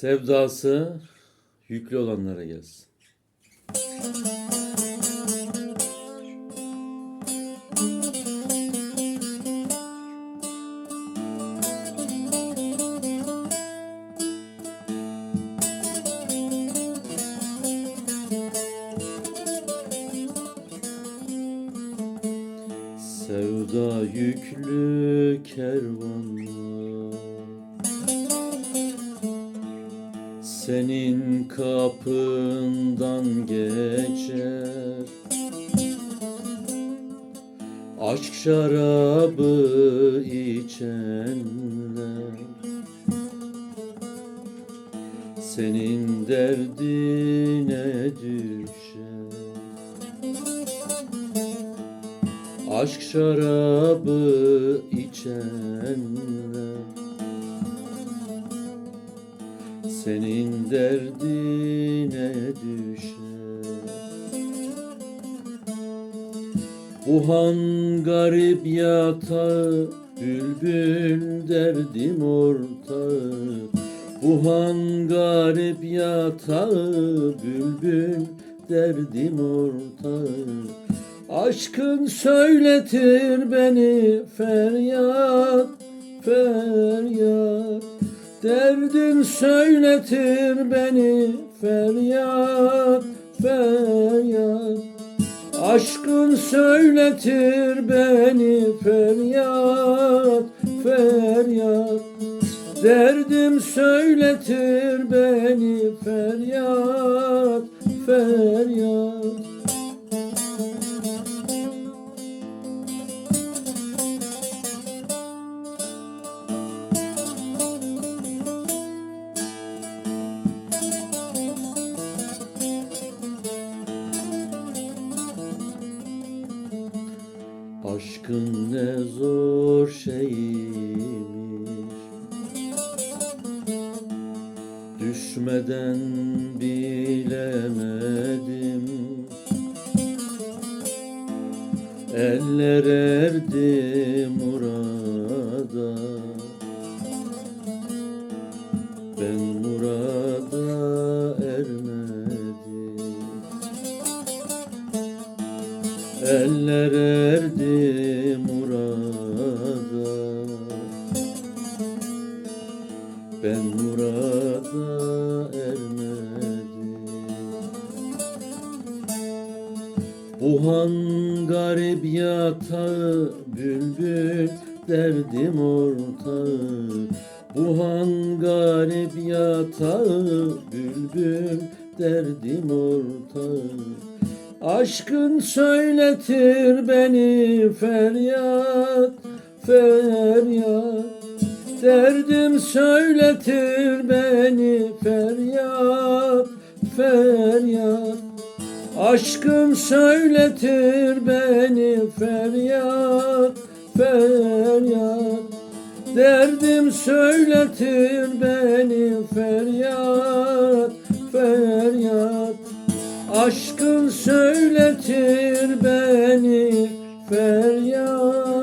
Sevdası yüklü olanlara gelsin. Sevda yüklü kervanlar Senin kapından geçer. Aşk şarabı içenler. Senin derdine düşer? Aşk şarabı içenler Senin derdine düşer. Bu han garip yatağı Bülbül derdim ortağı Bu han garip yatağı Bülbül derdim ortağı Aşkın söyletir beni feryat feryat Derdin söyletir beni feryat feryat. Aşkın söyletir beni feryat feryat. Derdim söyletir beni feryat feryat Aşkın ne zor şeymiş. Düşmeden bilemedim. Eller erdi murada Eller erdi murada. Ben murada ermedim. Bu han garip yatağı Bülbül derdim ortağı. Bu han garip yatağı Bülbül derdim ortağı Aşkın söyletir beni feryat feryat. Derdim söyletir beni feryat feryat. Aşkın söyletir beni feryat feryat. Derdim söyletir beni feryat Aşkın söyletir beni feryat.